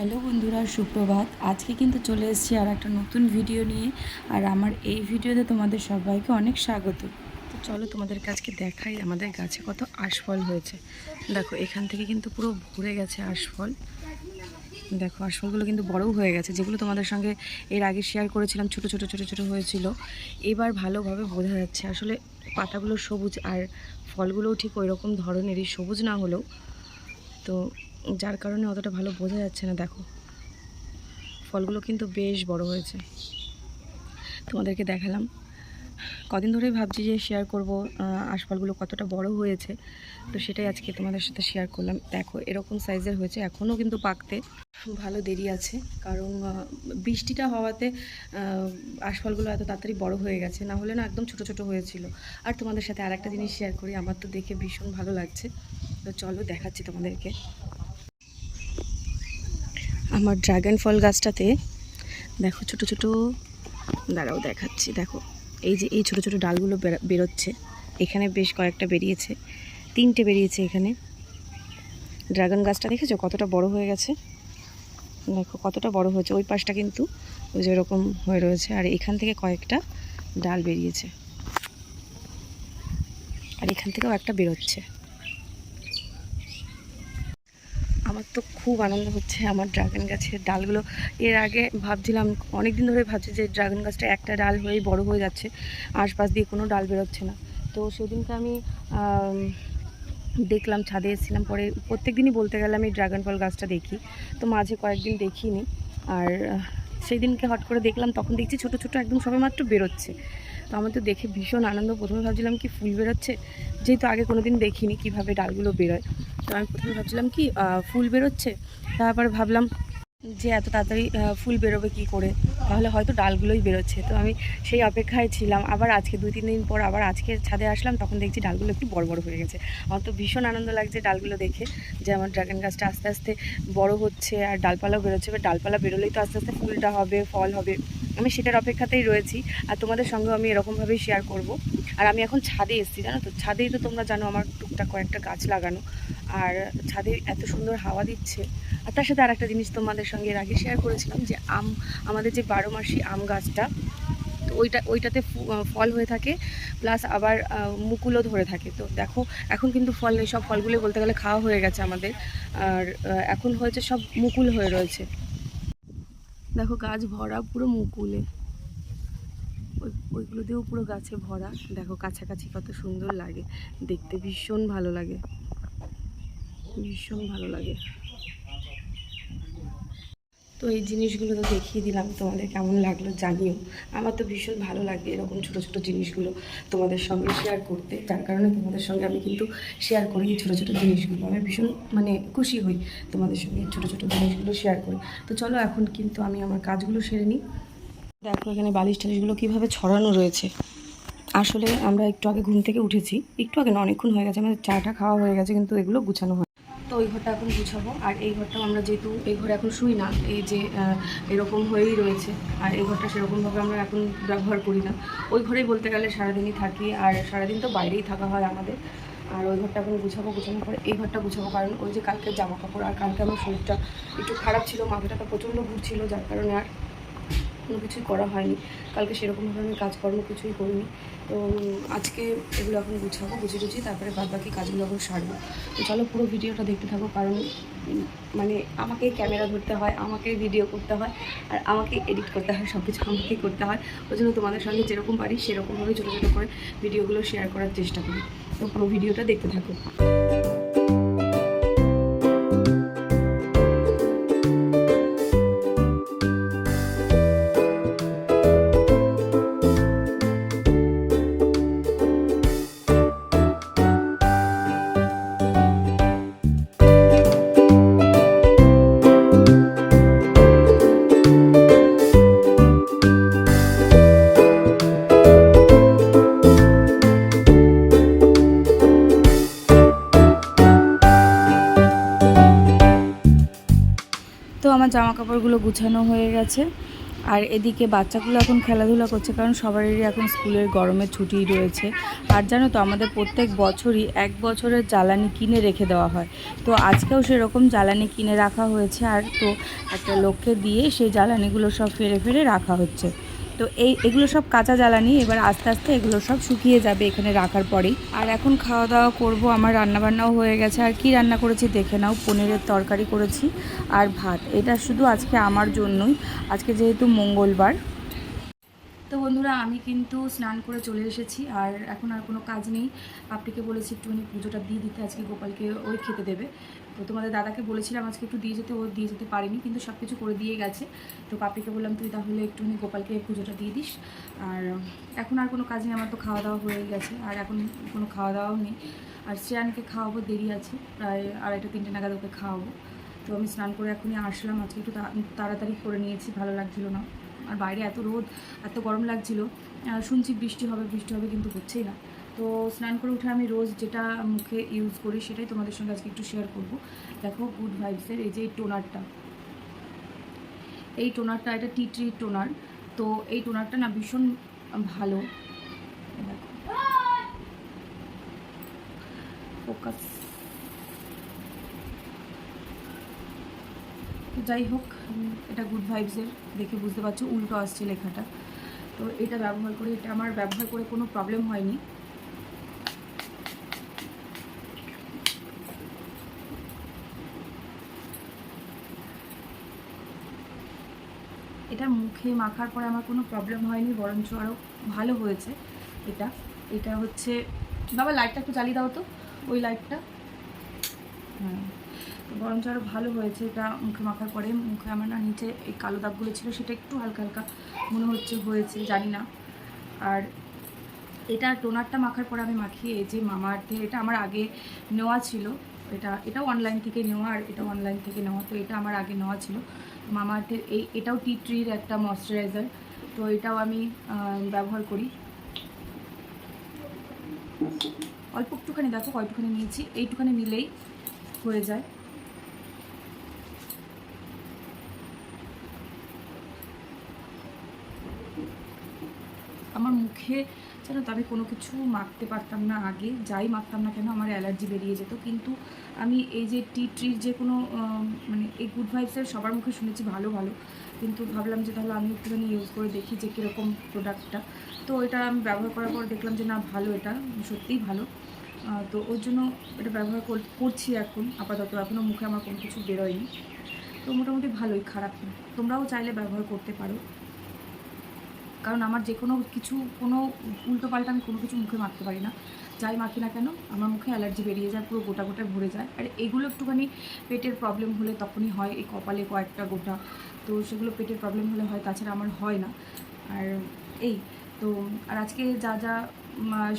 Hello বন্ধুরা, সুপ্রভাত। আজকে কিন্তু চলে এসেছি আর একটা নতুন ভিডিও নিয়ে। আর আমার এই ভিডিওতে তোমাদের সবাইকে অনেক স্বাগত। তো চলো তোমাদের কাছকে দেখাই, আমাদের গাছে কত আশফল হয়েছে। দেখো, এখান থেকে কিন্তু পুরো ভরে গেছে আশফল। দেখো, আশফলগুলো কিন্তু বড়ও হয়ে গেছে, যেগুলো তোমাদের সঙ্গে এর আগে শেয়ার করেছিলাম, ছোট ছোট ছোট ছোট হয়েছিল। এবার ভালোভাবে বোঝা যাচ্ছে, আসলে পাতাগুলো সবুজ আর ফলগুলোও ঠিক ওই রকম ধরনেরই সবুজ না হলেও। তো যার কারণে অতটা ভালো বোঝা যাচ্ছে না, দেখো। ফলগুলো কিন্তু বেশ বড় হয়েছে। তোমাদেরকে দেখালাম। কদিন ধরেই ভাবছি যে শেয়ার করব আশফলগুলো কতটা বড় হয়েছে। তো সেটাই আজকে তোমাদের সাথে শেয়ার করলাম। দেখো, এরকম সাইজের হয়েছে এখনও কিন্তু পাকতে ভালো দেরি আছে। কারণ বৃষ্টিটা হওয়াতে আশফলগুলো এত তাড়াতাড়ি বড় হয়ে গেছে। না হলে না একদম ছোট ছোট হয়েছিল। আর তোমাদের সাথে আর একটা জিনিস শেয়ার করি, আমার তো দেখে ভীষণ ভালো লাগছে। তো চলো দেখাচ্ছি তোমাদেরকে। আমার ড্রাগন ফল গাছটাতে, দেখো ছোট ছোট, দাঁড়াও দেখাচ্ছি, দেখো, এই যে এই ছোট ছোট ডালগুলো বেরা- বেরোচ্ছে, এখানে বেশ কয়েকটা বেরিয়েছে, তিনটে বেরিয়েছে এখানে। ড্রাগন গাছটা দেখেছ কতটা বড় হয়ে গেছে? দেখো কতটা বড় হয়েছে, ওই পাশটা কিন্তু ওই যে এরকম হয়ে রয়েছে, আর এখান থেকে কয়েকটা ডাল বেরিয়েছে, আর এখান থেকেও একটা বেরোচ্ছে। আমার তো খুব আনন্দ হচ্ছে আমার ড্রাগন গাছের ডালগুলো। এর আগে ভাবছিলাম অনেক দিন ধরে ভাবছি যে ড্রাগন গাছটা একটা ডাল হয়েই বড় হয়ে যাচ্ছে, আশপাশ দিয়ে কোনো ডাল বেরোচ্ছে না। তো সেদিনকে আমি দেখলাম, ছাদে এসেছিলাম। পরে প্রত্যেক দিনই বলতে গেলে আমি ড্রাগন ফল গাছটা দেখি। তো মাঝে কয়েকদিন দেখিনি। আর সেই দিনকে হট করে দেখলাম, তখন দেখছি ছোট ছোট একদম সবে মাত্র বেরোচ্ছে। তো আমার তো দেখে ভীষণ আনন্দ। প্রথমে ভাবছিলাম কি ফুল বেরোচ্ছে, যেহেতু আগে কোনো দিন দেখিনি কীভাবে ডালগুলো বেরোয়। তো আমি প্রথমে ভাবছিলাম কি ফুল বেরোচ্ছে, তারপর ভাবলাম যে এত তাড়াতাড়ি ফুল বেরোবে কি করে? তাহলে হয়তো ডালগুলোই বেরোচ্ছে। তো আমি সেই অপেক্ষায় ছিলাম। আবার আজকে দুই, তিন দিন পর আবার আজকে ছাদে আসলাম, তখন দেখছি ডালগুলো একটু বড় বড় হয়ে গেছে। আমার তো ভীষণ আনন্দ লাগছে ডালগুলো দেখে। যে আমার ড্রাগন গাছটা আস্তে আস্তে বড় হচ্ছে আর ডালপালাও বেরোচ্ছে। এবার ডালপালা বেরোলেই তো আস্তে আস্তে ফুলটা হবে, ফল হবে। আমি সেটার অপেক্ষাতেই রয়েছি আর তোমাদের সঙ্গেও আমি এরকমভাবেই শেয়ার করব। আর আমি এখন ছাদে এসেছি, জানো তো? ছাদেই তো তোমরা জানো আমার টুকটাক কয়েকটা গাছ লাগানো। আর ছাদে এত সুন্দর হাওয়া দিচ্ছে। আর তার সাথে আর একটা জিনিস তোমাদের সঙ্গে এর আগে শেয়ার করেছিলাম যে আম, আমাদের যে বারো মাসি আম গাছটা, তো ওইটা, ওইটাতে ফল হয়ে থাকে প্লাস আবার মুকুলও ধরে থাকে। তো দেখো, এখন কিন্তু ফল সব ফলগুলো বলতে গেলে খাওয়া হয়ে গেছে আমাদের। আর এখন হয়েছে সব মুকুল হয়ে রয়েছে। দেখো গাছ ভরা, পুরো মুকুলে। ওই, ওইগুলো দিয়েও পুরো গাছে ভরা। দেখো কাছাকাছি কত সুন্দর লাগে। দেখতে ভীষণ ভালো লাগে। ভীষণ ভালো লাগে। তো এই জিনিসগুলো তো দেখিয়ে দিলাম, তোমাদের কেমন লাগল জানিও। আমার তো ভীষণ ভালো লাগে এরকম ছোটো ছোটো জিনিসগুলো তোমাদের সঙ্গে শেয়ার করতে। যার কারণে তোমাদের সঙ্গে আমি কিন্তু শেয়ার করি এই ছোটো ছোটো জিনিসগুলো। আমি ভীষণ মানে খুশি হই তোমাদের সঙ্গে ছোটো ছোটো জিনিসগুলো শেয়ার করি। তো চলো এখন কিন্তু আমি আমার কাজগুলো সেরে নিই। দেখো এখানে বালিশ টালিশগুলো কীভাবে ছড়ানো রয়েছে। আসলে আমরা একটু আগে ঘুম থেকে উঠেছি। একটু আগে না, অনেকক্ষণ হয়ে গেছে, আমাদের চাটা খাওয়া হয়ে গেছে, কিন্তু এগুলো গুছানো হয় তো ওই ঘরটা এখন গুছাবো। আর এই ঘরটাও আমরা যেহেতু এই ঘরে এখন শুই না, এই যে এরকম হয়েই রয়েছে। আর এই ঘরটা সেরকমভাবে আমরা এখন ব্যবহার করি না। ওই ঘরেই বলতে গেলে সারাদিনই থাকি, আর সারাদিন তো বাইরেই থাকা হয় আমাদের। আর ওই ঘরটা এখন গুছাবো, গুছানোর পরে এই ঘরটা গুছাবো। কারণ ওই যে কালকে জামা কাপড় আর কালকে আমার শরীরটা একটু খারাপ ছিল মাথাটা তো প্রচণ্ড ঘুরছিল, যার কারণে আর কোনো কিছুই করা হয়নি। কালকে সেরকমভাবে আমি কাজকর্ম কিছুই করিনি। তো আজকে এগুলো এখন গুছাবো, গুছিয়ে টুছিয়ে তারপরে বাদ বাকি কাজগুলো এখন সারবো। তো চলো পুরো ভিডিওটা দেখতে থাকো, কারণ মানে আমাকে ক্যামেরা ধরতে হয়, আমাকে ভিডিও করতে হয়, আর আমাকে এডিট করতে হয় সব কিছু আমাকেই করতে হয়। ওই জন্য তোমাদের সঙ্গে যেরকম পারি, সেরকমভাবে ছোটো ছোটো করে ভিডিওগুলো শেয়ার করার চেষ্টা করি। তো পুরো ভিডিওটা দেখতে থাকো। আমার জামা কাপড়গুলো গুছানো হয়ে গেছে। আর এদিকে বাচ্চাগুলো এখন খেলাধুলা করছে, কারণ সবারই এখন স্কুলের গরমের ছুটি রয়েছে। আর জানো তো, আমাদের প্রত্যেক বছরই এক বছরের জ্বালানি কিনে রেখে দেওয়া হয়। তো আজকেও সেরকম জ্বালানি কিনে রাখা হয়েছে। আর তো একটা লোককে দিয়ে সেই জ্বালানিগুলো সব ফেরে ফেরে রাখা হচ্ছে। তো এই, এগুলো সব কাঁচা জ্বালানি, এবার আস্তে আস্তে এগুলো সব শুকিয়ে যাবে এখানে রাখার পরেই। আর এখন খাওয়া দাওয়া করব, আমার রান্নাবান্নাও হয়ে গেছে। আর কি রান্না করেছি দেখে নাও, পনিরের তরকারি করেছি আর ভাত। এটা শুধু আজকে আমার জন্যই। আজকে যেহেতু মঙ্গলবার। তো বন্ধুরা, আমি কিন্তু স্নান করে চলে এসেছি আর এখন আর কোনো কাজ নেই। আপনিকে বলেছি একটুখানি পুজোটা দিয়ে দিতে, আজকে গোপালকে ওই খেতে দেবে। তো তোমাদের দাদাকে বলেছিলাম আজকে একটু দিয়ে যেতে, ও দিয়ে যেতে পারিনি, কিন্তু সব কিছু করে দিয়ে গেছে। তো পাপড়িকে বললাম, তুই তাহলে একটুখানি গোপালকে পুজোটা দিয়ে দিস। আর এখন আর কোনো কাজ নেই, আমার তো খাওয়া দাওয়া হয়ে গেছে, আর এখন কোনো খাওয়া দাওয়াও নেই। আর শ্রেয়ানকে খাওয়াবো, দেরি আছে, প্রায় আড়াইটা, তিনটে নাগাদ ওকে খাওয়াবো। তো আমি স্নান করে এখনই আসলাম, আজকে একটু তাড়াতাড়ি করে নিয়েছি, ভালো লাগছিল না। আর বাইরে এত রোদ, এত গরম লাগছিল শুনছি বৃষ্টি হবে বৃষ্টি হবে, কিন্তু হচ্ছেই না। তো স্নান করে উঠে আমি রোজ যেটা মুখে ইউজ করি সেটাই তোমাদের সঙ্গে আজকে একটু শেয়ার করব। দেখো গুড ভাইবসের এই যে টোনারটা। এই টোনারটা, এটা টি ট্রি টোনার। তো এই টোনারটা না ভীষণ ভালো। ফোকাস যাই হোক এটা গুড ভাইবসের দেখে বুঝতে পারছ, উল্টো আসছে লেখাটা। তো এটা ব্যবহার করে, এটা আমার ব্যবহার করে কোনো প্রবলেম হয়নি। এটা মুখে মাখার পরে আমার কোনো প্রবলেম হয়নি, বরঞ্চ আরও ভালো হয়েছে এটা। এটা হচ্ছে, বাবা লাইটটা একটু চালিয়ে দাও তো, ওই লাইটটা হ্যাঁ বরঞ্চ আরও ভালো হয়েছে এটা মুখে মাখার পরে। মুখে আমার না নিচে এই কালো দাগগুলো ছিল, সেটা একটু হালকা হালকা মনে হচ্ছে হয়েছে, জানি না। আর এটা টোনারটা মাখার পরে আমি মাখিয়ে এই যে মামা আর্থের এটা আমার আগে নেওয়া ছিল। এটা, এটাও অনলাইন থেকে নেওয়া আর এটাও অনলাইন থেকে নেওয়া, তো এটা আমার আগে নেওয়া ছিল। মামা আর্থের এই, এটাও টি ট্রির একটা ময়শ্চারাইজার তো এটাও আমি ব্যবহার করি। অল্প একটুখানি, দেখো কয়টুখানি নিয়েছি, এইটুখানি নিলেই হয়ে যায়। আমার মুখে যেন তো আমি কোনো কিছু মাখতে পারতাম না আগে, যাই মাখতাম না কেন আমার অ্যালার্জি বেরিয়ে যেত। কিন্তু আমি এই যে টি ট্রির যে কোনো মানে এই গুড ভাইবসের সবার মুখে শুনেছি ভালো ভালো। কিন্তু ভাবলাম যে তাহলে আমি একটুখানি ইউজ করে দেখি যে কীরকম প্রোডাক্টটা তো এটা আমি ব্যবহার করার পর দেখলাম যে না, ভালো এটা, সত্যিই ভালো। তো ওর জন্য এটা ব্যবহার কর- করছি এখন, আপাতত এখনও মুখে আমার কোনো কিছু বেরোয়নি। তো মোটামুটি ভালোই, খারাপ তোমরাও চাইলে ব্যবহার করতে পারো। কারণ আমার যে কোনো কিছু, কোনো উল্টো পাল্টা আমি কোনো কিছু মুখে মাখতে পারি না। যাই মাখি না কেন, আমার মুখে অ্যালার্জি বেরিয়ে যায়, পুরো গোটা গোটা ভরে যায়। আর এগুলো একটুখানি পেটের প্রবলেম হলে তখনই হয়, এই কপালে কয়েকটা গোটা। তো সেগুলো পেটের প্রবলেম হলে হয়, তাছাড়া আমার হয় না। আর এই, তো আর আজকে যা যা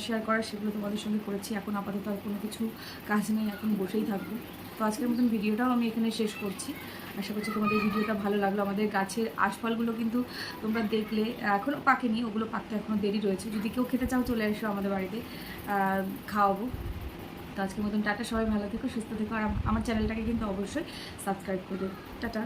শেয়ার করার সেগুলো তোমাদের সঙ্গে করেছি। এখন আপাতত আর কোনো কিছু কাজ নেই, এখন বসেই থাকব। তো আজকের মতন ভিডিওটাও আমি এখানে শেষ করছি। আশা করছি তোমাদের ভিডিওটা ভালো লাগল। আমাদের গাছের আশফলগুলো কিন্তু তোমরা দেখলে। এখনও পাকেনি, ওগুলো পাকতে এখনও দেরি রয়েছে। যদি কেউ খেতে চাও, চলে এসো আমাদের বাড়িতে খাওয়াবো। তো আজকের মতন টাটা, সবাই ভালো থেকো, সুস্থ থেকো। আর আমার চ্যানেলটাকে কিন্তু অবশ্যই সাবস্ক্রাইব করবে টাটা।